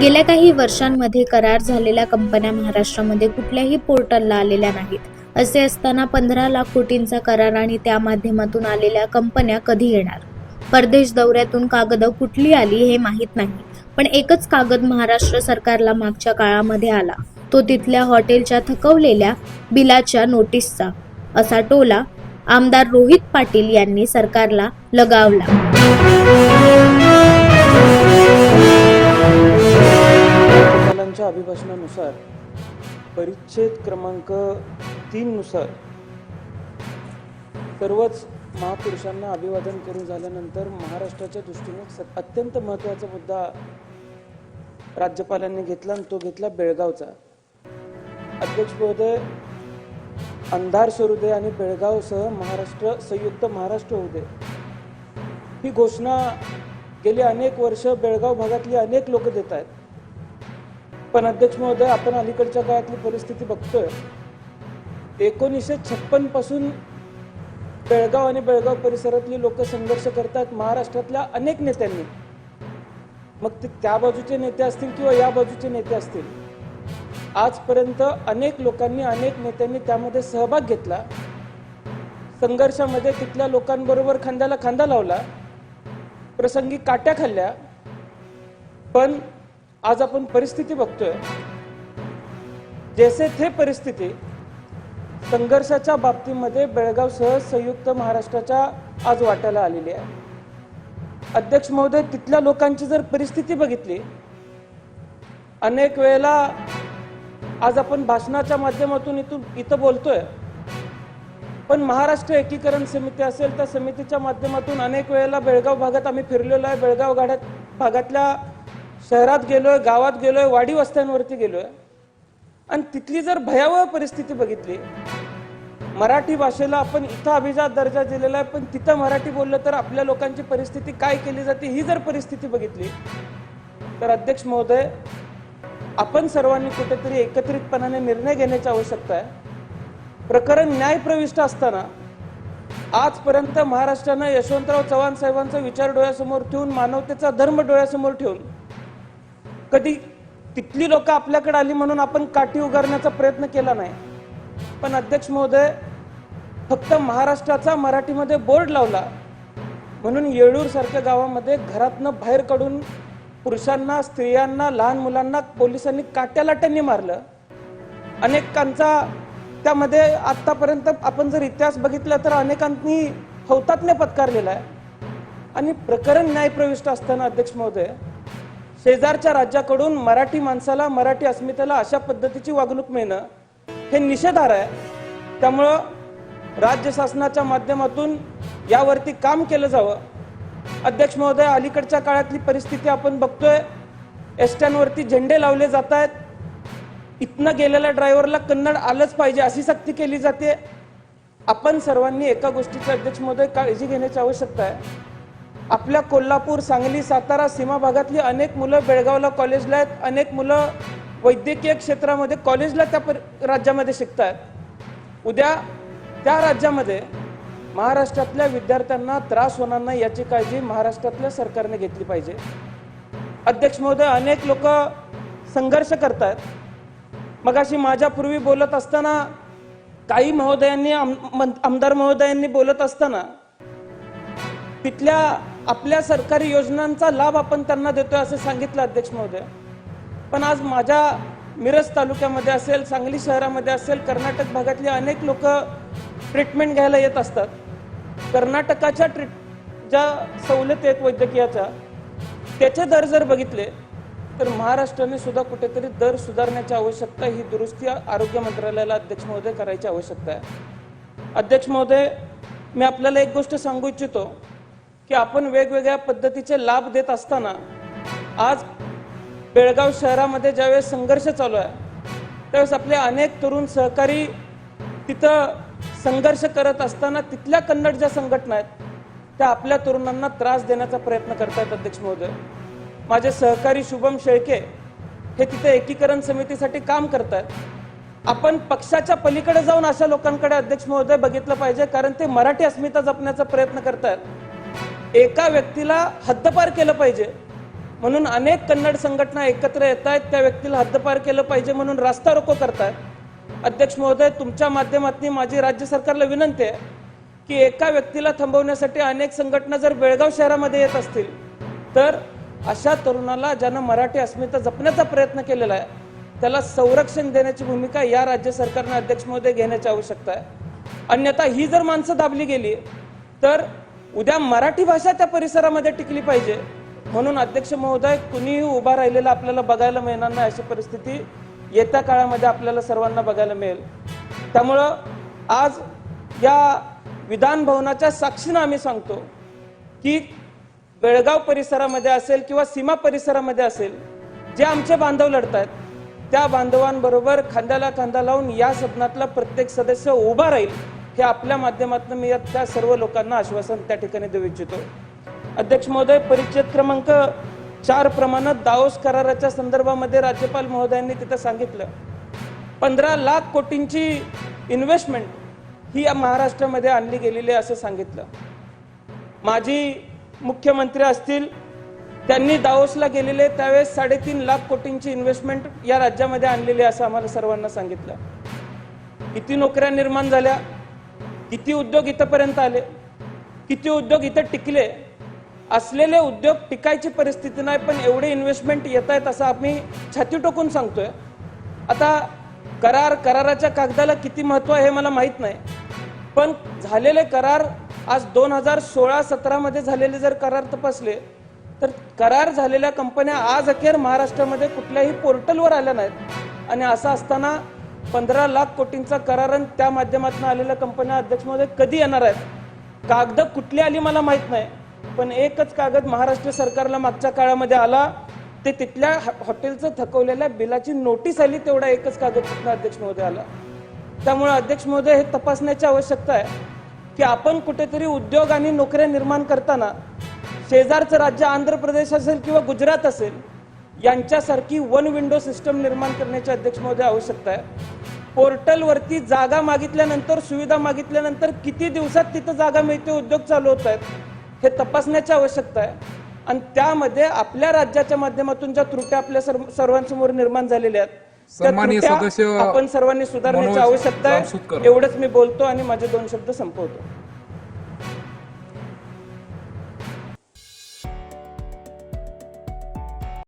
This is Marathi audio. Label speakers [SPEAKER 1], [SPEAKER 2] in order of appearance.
[SPEAKER 1] गेल्या काही वर्षांमध्ये करार झालेल्या कंपन्या महाराष्ट्रामध्ये कुठल्याही पोर्टलला आलेल्या नाहीत. असे असताना पंधरा लाख कोटींचा करार आणि त्या माध्यमातून आलेल्या कंपन्या कधी येणार? परदेश दौऱ्यातून कागद कुठली आली हे माहीत नाही. पण एकच कागद महाराष्ट्र सरकारला मागच्या काळामध्ये आला. तो तिथल्या हॉटेलच्या थकवलेल्या बिलाच्या नोटीसचा. असा टोला आमदार रोहित पाटील यांनी सरकारला लगावला.
[SPEAKER 2] राज्यपालांच्या अभिभाषणानुसार परिच्छेद क्रमांक तीननुसार सर्वच महापुरुषांना अभिवादन करून झाल्यानंतर महाराष्ट्राच्या दृष्टीने स- अत्यंत महत्त्वाचा मुद्दा राज्यपालांनी घेतला आणि तो घेतला बेळगावचा. अध्यक्ष महोदय अंधार सरू दे आणि बेळगावसह महाराष्ट्र संयुक्त महाराष्ट्र होऊ दे. ही घोषणा गेली अनेक वर्ष बेळगाव भागातली अनेक लोक देत आहेत. पण अध्यक्ष महोदय आपण अलीकडच्या काळातली परिस्थिती बघतोय. एकोणीसशे छप्पनपासून बेळगाव आणि बेळगाव परिसरातली लोक संघर्ष करतात. महाराष्ट्रातल्या अनेक नेत्यांनी. मग ते त्या बाजूचे नेते असतील किंवा या बाजूचे नेते असतील. आजपर्यंत अनेक लोकांनी अनेक नेत्यांनी त्यामध्ये सहभाग घेतला. संघर्षामध्ये तिथल्या लोकांबरोबर खांद्याला खांदा लावला. प्रसंगी काट्या खाल्ल्या. पण आज आपण परिस्थिती बघतोय. जैसे थे परिस्थिती संघर्षाच्या बाबतीमध्ये बेळगावसह संयुक्त महाराष्ट्राच्या आज वाट्याला आलेली आहे. अध्यक्ष महोदय तिथल्या लोकांची जर परिस्थिती बघितली अनेक वेळेला आज आपण भाषणाच्या माध्यमातून इथून इथं बोलतोय. पण महाराष्ट्र एकीकरण समिती असेल त्या समितीच्या माध्यमातून अनेक वेळेला बेळगाव भागात आम्ही फिरलेलो आहे. बेळगाव गाड्यात भागातल्या शहरात गेलोय गावात गेलोय वाडी वस्त्यांवरती गेलोय. आणि तिथली जर भयावह परिस्थिती बघितली मराठी भाषेला आपण इथं अभिजात दर्जा दिलेला आहे पण तिथं मराठी बोललं तर आपल्या लोकांची परिस्थिती काय केली जाते ही जर परिस्थिती बघितली तर अध्यक्ष महोदय आपण सर्वांनी कुठेतरी एकत्रितपणाने निर्णय घेण्याची आवश्यकता आहे. प्रकरण न्यायप्रविष्ट असताना आजपर्यंत महाराष्ट्रानं यशवंतराव चव्हाण साहेबांचा विचार डोळ्यासमोर ठेवून मानवतेचा धर्म डोळ्यासमोर ठेवून कधी तिथली लोक आपल्याकडे आली म्हणून आपण काठी उगारण्याचा प्रयत्न केला नाही. पण अध्यक्ष महोदय फक्त महाराष्ट्राचा मराठीमध्ये बोर्ड लावला म्हणून येळूर सारख्या गावामध्ये घरातनं बाहेर काढून पुरुषांना स्त्रियांना लहान मुलांना पोलिसांनी काट्यालाट्यांनी मारलं. अनेकांचा त्यामध्ये आतापर्यंत आपण जर इतिहास बघितला तर अनेकांनी हौतात्म्य पत्कारलेला आहे. आणि प्रकरण न्यायप्रविष्ट असताना अध्यक्ष महोदय शेजारच्या राज्याकडून मराठी माणसाला मराठी अस्मितेला अशा पद्धतीची वागणूक मिळणं हे निषेधार आहे. त्यामुळं राज्य शासनाच्या माध्यमातून यावरती काम केलं जावं. अध्यक्ष महोदय अलीकडच्या काळातली परिस्थिती आपण बघतोय. एसट्यांवरती झेंडे लावले जात आहेत इथनं गेलेल्या ड्रायव्हरला कन्नड आलंच पाहिजे अशी सक्ती केली जाते. आपण सर्वांनी एका गोष्टीची अध्यक्ष महोदय काळजी घेण्याची आवश्यकता आहे. आपल्या कोल्हापूर सांगली सातारा सीमा भागातली अनेक मुलं बेळगावला कॉलेजला आहेत. अनेक मुलं वैद्यकीय क्षेत्रामध्ये कॉलेजला त्या पर- राज्यामध्ये शिकत आहेत उद्या त्या राज्यामध्ये महाराष्ट्रातल्या विद्यार्थ्यांना त्रास होणार नाही याची काळजी महाराष्ट्रातल्या सरकारने घेतली पाहिजे. अध्यक्ष महोदय अनेक लोक संघर्ष करतात मगाशी माझ्यापूर्वी बोलत असताना काही महोदयांनी आम- आमदार महोदयांनी बोलत असताना तिथल्या आपल्या सरकारी योजनांचा लाभ आपण त्यांना देतोय असं सांगितलं अध्यक्ष महोदय. पण आज माझ्या मिरज तालुक्यामध्ये असेल सांगली शहरामध्ये असेल कर्नाटक भागातले अनेक लोक ट्रीटमेंट घ्यायला येत असतात. कर्नाटकाच्या ट्रीट ज्या सवलती आहेत वैद्यकीयाच्या त्याचे दर जर बघितले तर महाराष्ट्राने सुद्धा कुठेतरी दर सुधारण्याची आवश्यकता ही दुरुस्ती आरोग्य मंत्रालयाला अध्यक्ष महोदय करायची आवश्यकता आहे. अध्यक्ष महोदय मी आपल्याला एक गोष्ट सांगू इच्छितो. की आपण वेगवेगळ्या पद्धतीचे लाभ देत असताना आज बेळगाव शहरामध्ये ज्यावेळेस संघर्ष चालू आहे त्यावेळेस आपले अनेक तरुण सहकारी तिथं संघर्ष करत असताना तिथल्या कन्नड ज्या संघटना आहेत त्या आपल्या तरुणांना त्रास देण्याचा प्रयत्न करतायत अध्यक्ष महोदय. माझे सहकारी शुभम शेळके हे तिथे एकीकरण समितीसाठी काम करतायत. आपण पक्षाच्या पलीकडे जाऊन अशा लोकांकडे अध्यक्ष महोदय बघितलं पाहिजे कारण ते मराठी अस्मिता जपण्याचा प्रयत्न करतायत. एका व्यक्तीला हद्दपार केलं पाहिजे. म्हणून अनेक कन्नड संघटना एकत्र येत आहेत त्या व्यक्तीला हद्दपार केलं पाहिजे म्हणून रास्ता रोको करतायत. अध्यक्ष महोदय तुमच्या माध्यमातून माझी राज्य सरकारला विनंती आहे की एका व्यक्तीला थांबवण्यासाठी अनेक संघटना जर बेळगाव शहरामध्ये येत असतील तर अशा तरुणाला ज्यानं मराठी अस्मिता जपण्याचा प्रयत्न केलेला आहे त्याला संरक्षण देण्याची भूमिका या राज्य सरकारनं अध्यक्ष महोदय घेण्याची आवश्यकता आहे. अन्यथा ही जर माणसं दाबली गेली तर उद्या मराठी भाषा त्या परिसरामध्ये टिकली पाहिजे. म्हणून अध्यक्ष महोदय कुणीही उभा राहिलेला आपल्याला बघायला मिळणार नाही अशी परिस्थिती येत्या काळामध्ये आपल्याला सर्वांना बघायला मिळेल. त्यामुळं आज या विधान भवनाच्या साक्षीनं आम्ही सांगतो की बेळगाव परिसरामध्ये असेल किंवा सीमा परिसरामध्ये असेल जे आमचे बांधव लढत आहेत त्या बांधवांबरोबर खांद्याला खांदा लावून या सदनातला प्रत्येक सदस्य उभा राहील. हे आपल्या माध्यमातून मी त्या सर्व लोकांना आश्वासन त्या ठिकाणी देऊ इच्छितो. अध्यक्ष महोदय परिच्छेद क्रमांक चार प्रमाणात दाओस कराराच्या संदर्भामध्ये राज्यपाल महोदयांनी तिथं सांगितलं. पंधरा लाख कोटींची इन्व्हेस्टमेंट ही या महाराष्ट्रामध्ये आणली गेलेली आहे असं सांगितलं. माजी मुख्यमंत्री असतील त्यांनी दाओसला गेलेले त्यावेळेस साडेतीन लाख कोटींची इन्व्हेस्टमेंट या राज्यामध्ये आणलेली असं आम्हाला सर्वांना सांगितलं. किती नोकऱ्या निर्माण झाल्या. किती उद्योग इथंपर्यंत आले? किती उद्योग इथं टिकले? असलेले उद्योग टिकायची परिस्थिती नाही पण एवढे इन्व्हेस्टमेंट येत आहेत असं आम्ही छाती टोकून सांगतोय. आता करार कराराच्या कागदाला किती महत्त्व आहे हे मला माहीत नाही. पण झालेले करार आज दोन हजार सोळा सतरामध्ये झालेले जर करार तपासले तर करार झालेल्या कंपन्या आज अखेर महाराष्ट्रामध्ये कुठल्याही पोर्टलवर आल्या नाहीत. आणि असं असताना पंधरा लाख कोटींचा करार आणि त्या माध्यमातून आलेल्या कंपन्या अध्यक्ष महोदय कधी येणार आहेत? कागद कुठली आली मला माहीत नाही. पण एकच कागद महाराष्ट्र सरकारला मागच्या काळामध्ये आला. ते तिथल्या हॉ- हॉटेलचं थकवलेल्या बिलाची नोटीस आली तेवढा एकच कागद तिथनं अध्यक्ष महोदय आला. त्यामुळे अध्यक्ष महोदय हे तपासण्याची आवश्यकता आहे की आपण कुठेतरी उद्योग आणि नोकऱ्या निर्माण करताना शेजारचं राज्य आंध्र प्रदेश असेल किंवा गुजरात असेल यांच्यासारखी वन विंडो सिस्टम निर्माण करण्याची अध्यक्ष महोदय आवश्यकता आहे. पोर्टलवरती जागा मागितल्यानंतर सुविधा मागितल्यानंतर किती दिवसात तिथं जागा मिळते उद्योग चालू होत आहेत हे तपासण्याची आवश्यकता आहे. आणि त्यामध्ये आपल्या राज्याच्या माध्यमातून ज्या त्रुट्या आपल्या सर्व- सर्वांसमोर निर्माण झालेल्या आहेत आपण सर्वांनी सुधारण्याची आवश्यकता. आहे. एवढंच मी बोलतो आणि माझे दोन शब्द संपवतो.